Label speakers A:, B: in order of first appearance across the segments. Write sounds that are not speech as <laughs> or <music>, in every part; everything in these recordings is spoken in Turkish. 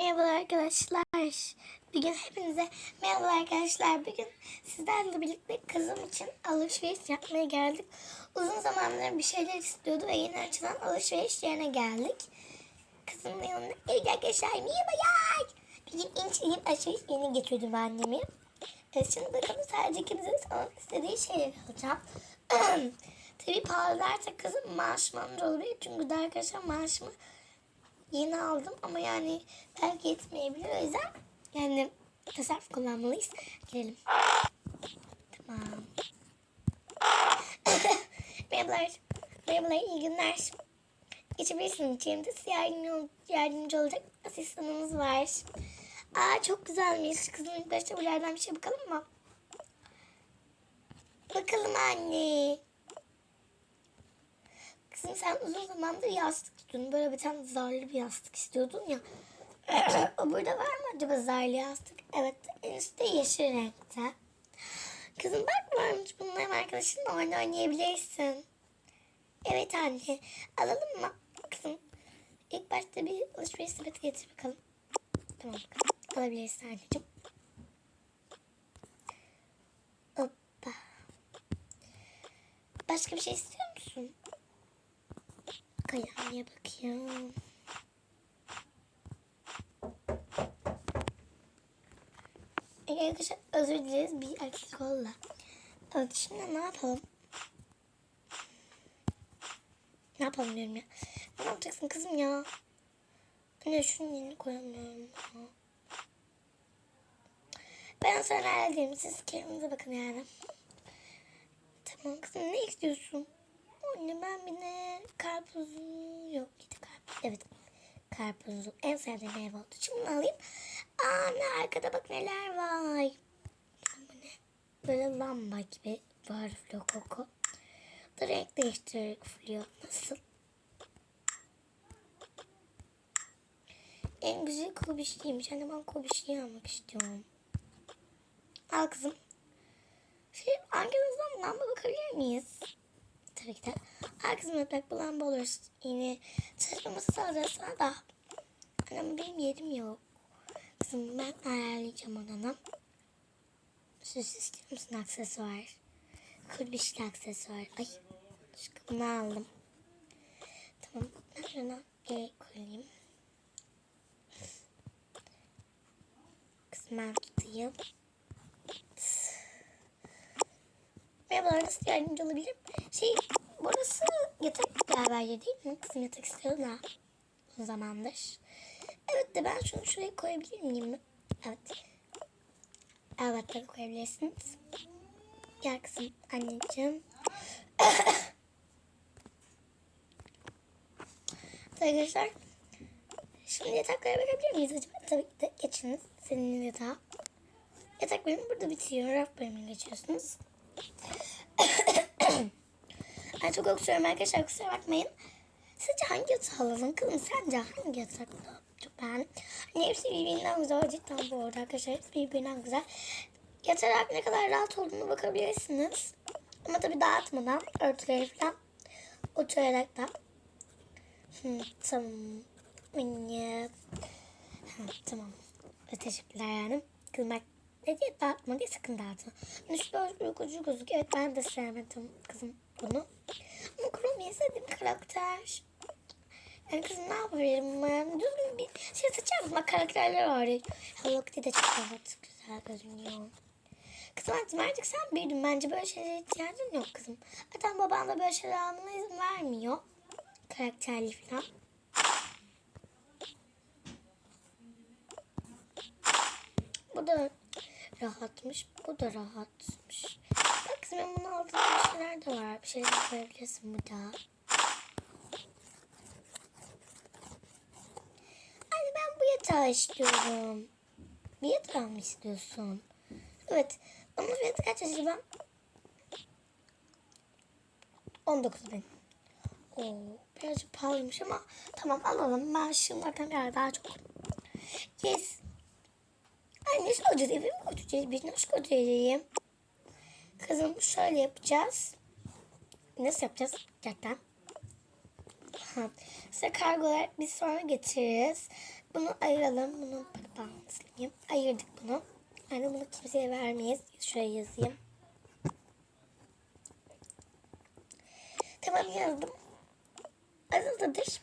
A: Merhabalar arkadaşlar. Bugün hepinize merhabalar arkadaşlar. Bugün sizlerle birlikte kızım için alışveriş yapmaya geldik. Uzun zamandır bir şeyler istiyordu ve yeni açılan alışveriş yerine geldik. Kızımın yanına evet arkadaşlar merhabalar. Bugün en istediğim alışveriş yerine getirdim annemi. Evet şimdi bakalım sadece ikimizin sana istediği şeyleri alacağım. <clears throat> Tabii pahalılarsa kızım maaşım da olabilir. Çünkü de arkadaşlar maaşımı yeni aldım ama yani belki yetmeyebilir. O yüzden yani tasarruf kullanmalıyız. Girelim. Tamam. <laughs> Merhabalar. Merhabalar, iyi günler. Geçebilirsiniz içerimde. Size yardımcı, yardımcı olacak asistanımız var. Aa çok güzelmiş. Kızım ilk başta buralardan bir şey bakalım mı? Bakalım anne. Kızım sen uzun zamandır yastık tutun. Böyle bir tane zarlı bir yastık istiyordun ya. <clears throat> o burada var mı acaba zarlı yastık? Evet üstte yeşil renkte. Kızım bak varmış bunların arkadaşınla oyun oynayabilirsin. Evet anne alalım mı kızım? İlk başta bir alışveriş sepeti getir bakalım. Tamam. Alabilirsin anneciğim. Hoppa. Başka bir şey istiyor musun? Kalemiye bakıyorum. Arkadaşlar özür dileriz bir erkek oldu. Evet şimdi ne yapalım? Ne yapalım diyorum ya. Ne yapacaksın kızım ya? Anne şunun yerini koyamıyorum. ya. Ben sana halledeyim. Siz kendinize bakın yani. Tamam kızım ne istiyorsun? Anne ben bir de karpuzlu yok gidi karpuz. Evet karpuzlu en sevdiğim meyve oldu. Şimdi bunu alayım. Aa ne arkada bak neler var. Ne? Böyle lamba gibi var lokoko. Da renk değiştirerek fluyor. Nasıl? En güzel kobişliymiş. Hani ben kobişliği almak istiyorum. Al kızım. Şey, arkanızdan lamba bakabilir miyiz? Tabii ki de. Herkesin öpmek bulan olur. Yine çalışmaması sağlarsa da. Anam benim yerim yok. Kızım ben ayarlayacağım odana. Süs istiyor musun aksesuar? Kurbişli aksesuar. Ay. Şu bunu aldım. Tamam. Ben şuna geri koyayım. Kızım ben tutayım. Merhabalar nasıl yardımcı olabilirim? Şey burası yatak galiba yeri değil mi? Kızım yatak istiyor da uzun zamandır. Evet de ben şunu şuraya koyabilir miyim? Evet. Evet tabii koyabilirsiniz. Gel kızım anneciğim. <coughs> Arkadaşlar şimdi yataklara bakabilir miyiz acaba? Tabii ki de geçiniz. Senin yatağı. Yatak bölümü burada bitiyor. Raf bölümüne geçiyorsunuz. <coughs> ben çok öksürüyorum arkadaşlar kusura bakmayın. Sizce hangi yatağı alalım kızım? Sence hangi yatak çok beğendim? Hani hepsi birbirinden güzel cidden bu arada arkadaşlar. Hepsi birbirinden güzel. Yatarak ne kadar rahat olduğunu bakabilirsiniz. Ama tabii dağıtmadan örtüleri falan oturarak da. Hı, tamam. Ha, tamam. Teşekkürler yani. Kızım ne diye dağıtma diye sakın dağıtma. Düşük özgürlük ucu gözük. Evet ben de sevmedim kızım bunu. Ama Chrome'yi sevdiğim karakter. Yani kızım ne yapabilirim ben? Düzgün bir şey seçer misin? Karakterler var. Hello Kitty de çok rahat. Güzel gözünüyor. Kızım artık, artık sen büyüdün. Bence böyle şeylere ihtiyacın yok kızım. Zaten baban da böyle şeyler almana izin vermiyor. Karakterli falan. Bu da rahatmış. Bu da rahatmış. Kızım bunun altında bir şeyler de var. Bir şeyler koyabilirsin burada. Anne ben bu yatağı istiyorum. Bir yatağı mı istiyorsun? Evet. Onun fiyatı kaç acaba? 19 bin. Oo, birazcık pahalıymış ama tamam alalım. Ben şunlardan biraz daha çok. Yes. Anne şu hoca eve mi götüreceğiz? Biz nasıl götüreceğim? Kızım şöyle yapacağız. Nasıl yapacağız? Gerçekten. Ha. Size kargolar biz sonra getiririz. Bunu ayıralım. Bunu bantlayayım. Ayırdık bunu. Yani bunu kimseye vermeyiz. Şuraya yazayım. Tamam yazdım. Azize'dir.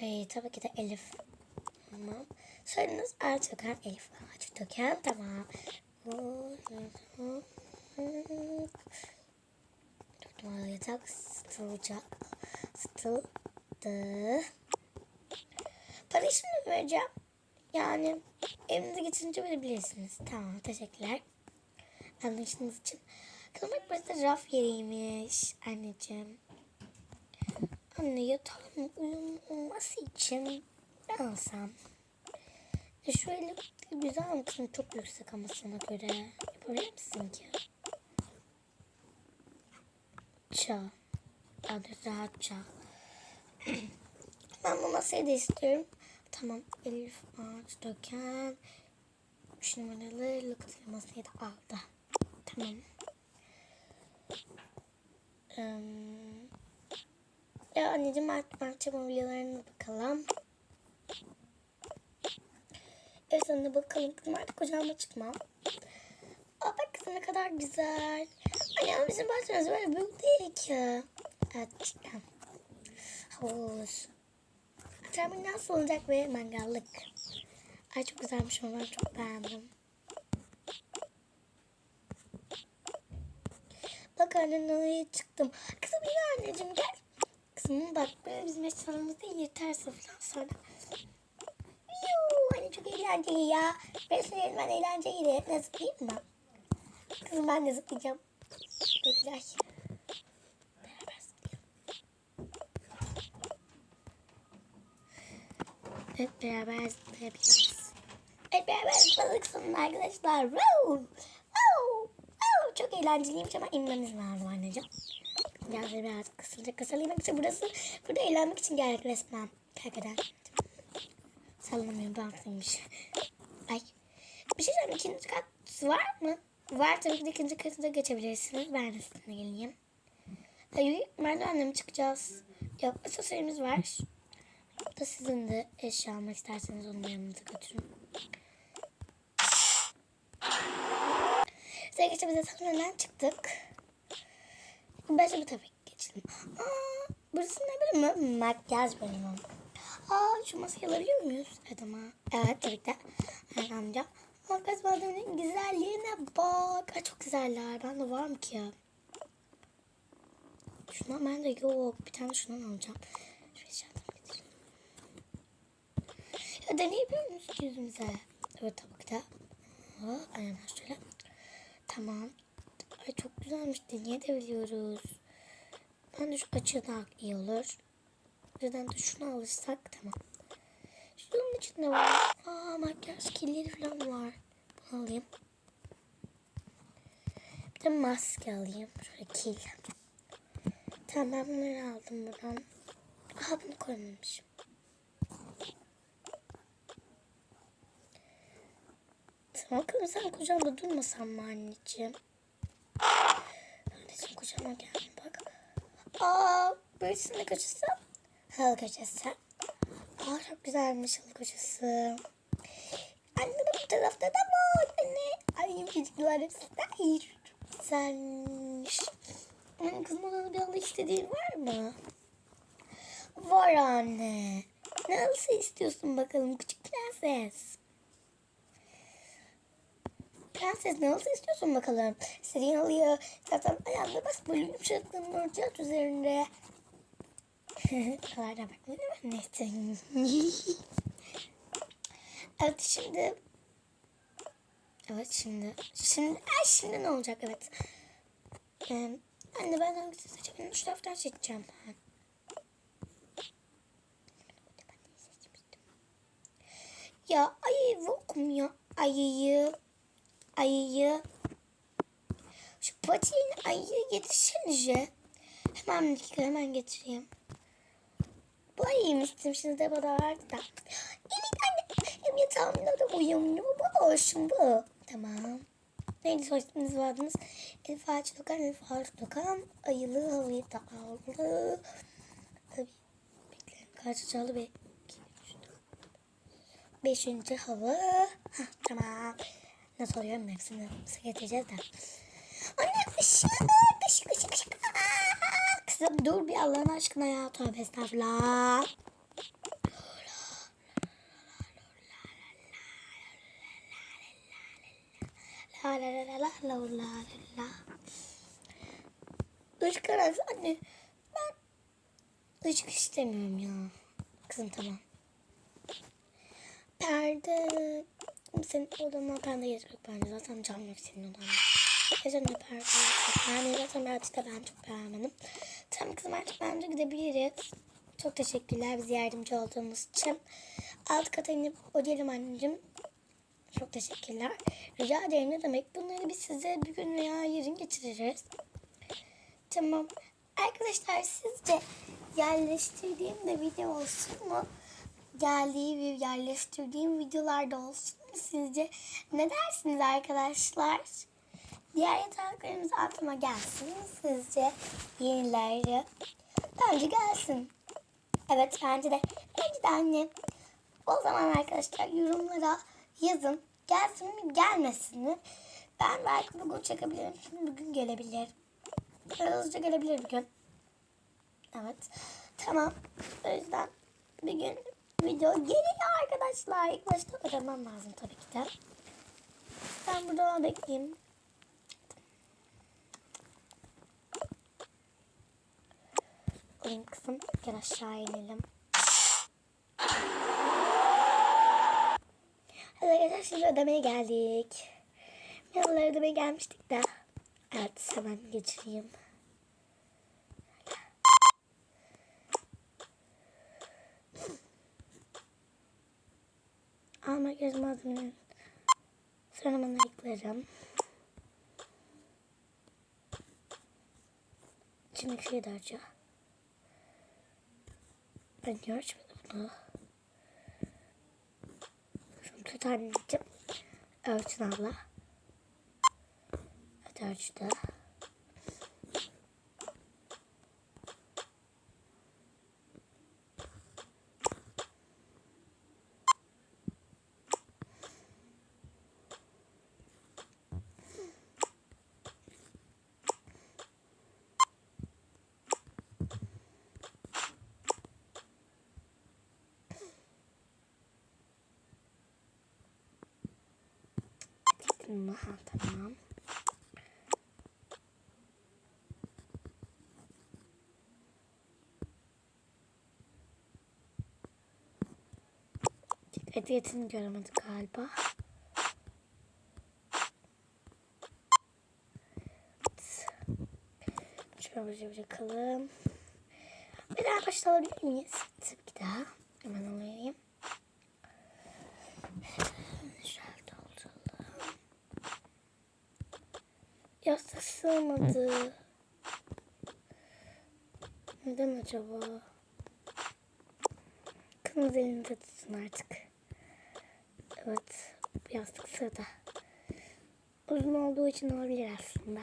A: Hayır tabii ki de Elif. Tamam. Soyadınız Ertuğkan Elif Ertuğkan. Tamam. Dört numaralı yatak sıtılacak. Sıtıldı. Para şimdi vereceğim. Yani evinize getirince verebilirsiniz. Tamam teşekkürler. Anlayışınız için. Kılmak burası raf yeriymiş anneciğim. Anne yatağın uyumlu olması için ne alsam? E şöyle güzel misin? Çok yüksek ama sana göre. Yapabilir misin ki? Adı rahat çağ. ben bu masayı da istiyorum. Tamam. Elif ağaç döken. Üç numaralı lokatör masayı da aldı. Tamam. Ee, ya anneciğim artık bahçe mobilyalarına bakalım. Evet anne bakalım kızım artık kucağıma çıkmam. Aa bak kızım ne kadar güzel. Ama bizim bahçemiz böyle büyük değil ki. Evet. Havuz. Akşam nasıl olacak ve mangallık. Ay çok güzelmiş ben çok beğendim. Bak anne nereye çıktım. Kızım yine anneciğim gel. Kızım bak böyle bizim eşyalarımızda yeterse falan sonra. Yuu, hani çok eğlenceli ya. Ben söylerim ben eğlenceli. Ne zıplayayım mı? Kızım ben de zıplayacağım. Bekle. ay. Beraber zıplayalım. Hep beraber zıplayabiliriz. Hep beraber zıpladık sonunda arkadaşlar. Woo! Woo! Woo! Çok eğlenceliymiş ama inmemiz lazım anneciğim. Biraz biraz kısılacak. Kısalaymak için burası. Burada eğlenmek için geldik resmen. Hakikaten. Sallamıyorum bantlıymış. Ay. Bir şey söyleyeyim. İkinci kat var mı? Var de ikinci katı da geçebilirsiniz. Ben sizinle geleyim. Merdivenle çıkacağız? Yok asansörümüz var. Da sizin de eşya almak isterseniz onu yanınıza götürün. Biz de sahneden çıktık. Bence bu tabii geçelim. Aa, burası ne bölümü? Makyaj bölümü. Aa şu masayı alabiliyor muyuz? Evet ama. Evet tabii ki de. Evet amca. Makyaj malzemenin güzelliğine bak. Ay çok güzeller. Ben de var mı ki ya? Şundan ben de yok. Bir tane şundan alacağım. Ya deneyebiliyor ki yüzümüze? Evet de. Aa, aynen şöyle. Tamam. Ay çok güzelmiş. Deneyebiliyoruz. Ben de şu açı daha iyi olur. Birden de şunu alırsak tamam. Şunun içinde var. Aa makyaj killeri falan var. Bunu alayım. Bir de maske alayım. Şöyle kil. Tamam ben bunları aldım buradan. Aha bunu koymamışım. Tamam kızım sen kucağımda durmasan mı anneciğim? Anneciğim kucağıma gel bak. Aa böylesi ne köşesi? Halı köşesi. Aa çok güzelmiş halı köşesi. Anne bu tarafta da var. Anne. Ay çocuklar hepsi de çok güzelmiş. Anne kızım odada bir halı istediğin var mı? Var anne. Ne halısı istiyorsun bakalım küçük prenses? Prenses ne olsa istiyorsun bakalım. İstediğin alıyor. Zaten ayağında bas böyle yumuşaklığın olacak üzerinde. Kalarına bakmayın ama neyse. evet şimdi. Evet şimdi. Şimdi, ay şimdi ne olacak evet. Ee, anne ben hangisini seçebilirim? Şu taraftan seçeceğim ben. Ya ayı yok mu ya? Ayıyı. Ayıyı. Şu patiğin ayıyı getirsenize. Hemen bir dakika hemen getireyim. Bu ayıymıştım şimdi de bana verdi da. Evet anne. Hem yatağımda da uyumuyor. Bu olsun bu. Tamam. Neydi soy isminiz vardınız? Elif Ağaç Dokan, Elif Ağaç Dokan. Ayılı havayı da aldı. Tabii. Bekleyin. Kaç çaldı be. İki, üç, dört. Beşinci hava. Hah, tamam. Nasıl oluyor hepsini getireceğiz de. Anne ışık, ışık, ışık, ışık. Sen dur bir Allah'ın aşkına ya. Tövbe estağfurullah. la la la la la la la la Işık arası anne ben ışık istemiyorum ya. Kızım tamam. Perde senin odana perde gerek yok bence zaten cam yok senin odanda. Geçen de perde yok. Yani zaten ben de ben çok beğenmedim. Tamam kızım artık bence gidebiliriz. Çok teşekkürler bize yardımcı olduğumuz için. Alt kata inip ödeyelim anneciğim. Çok teşekkürler. Rica ederim ne demek. Bunları biz size bir gün veya yarın getiririz. Tamam. Arkadaşlar sizce yerleştirdiğim de video olsun mu? Geldiği ve yerleştirdiğim videolarda olsun mu sizce? Ne dersiniz arkadaşlar? Diğer yataklarımız altıma gelsin mi sizce? Yenileri. Bence gelsin. Evet bence de. Bence de anne. O zaman arkadaşlar yorumlara yazın. Gelsin mi gelmesin mi? Ben belki bugün çekebilirim. Şimdi bugün gelebilir. Hızlıca gelebilir bugün. Evet. Tamam. O yüzden bir gün video geliyor arkadaşlar. İlk başta aramam lazım tabii ki de. Ben burada bekleyeyim. Oyun kısım. Gel aşağı inelim. Hadi arkadaşlar şimdi ödemeye geldik. Merhabalar ödemeye gelmiştik de. Evet hemen geçireyim. Al makyaj malzemelerini. Sonra ben ayıklarım. Şimdi şey de harca. Ben niye açmadım bunu? Şunu tut anneciğim. Örtün abla. Evet ölçtü. Ha, tamam. Etiketini göremedik galiba. Şöyle bir bırakalım. Bir daha başta alabilir miyiz? Tabii ki daha. Hemen alayım. Şöyle dolduralım. Yastık sığmadı. Neden acaba? Kızınız elinde tutsun artık. Evet. Yastık sığdı. Uzun olduğu için olabilir aslında.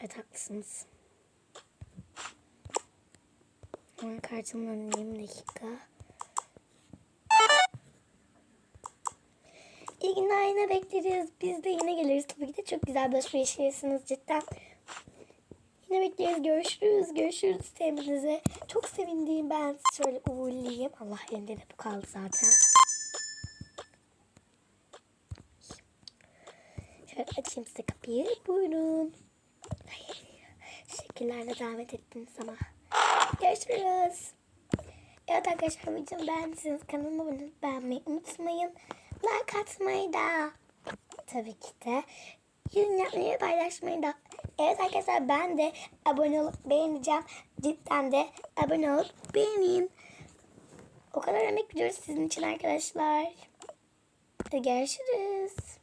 A: Evet haklısınız. Hemen kartımın önündeyim bir günler yine bekleriz. Biz de yine geliriz. Tabii ki de çok güzel bir alışveriş yersiniz cidden. Yine bekleriz. Görüşürüz. Görüşürüz sevginize. Çok sevindiğim ben şöyle uğurlayayım. Allah elinde de bu kaldı zaten. Şöyle açayım size kapıyı. Buyurun. Ay, Teşekkürlerle davet ettiniz ama. Görüşürüz. Evet arkadaşlar videomu beğendiyseniz kanalıma abone beğenmeyi unutmayın. Like atmayı da. Tabii ki de. Yorum yapmayı paylaşmayı da. Evet arkadaşlar ben de abone olup beğeneceğim. Cidden de abone olup beğenin. O kadar emek veriyoruz sizin için arkadaşlar. Görüşürüz.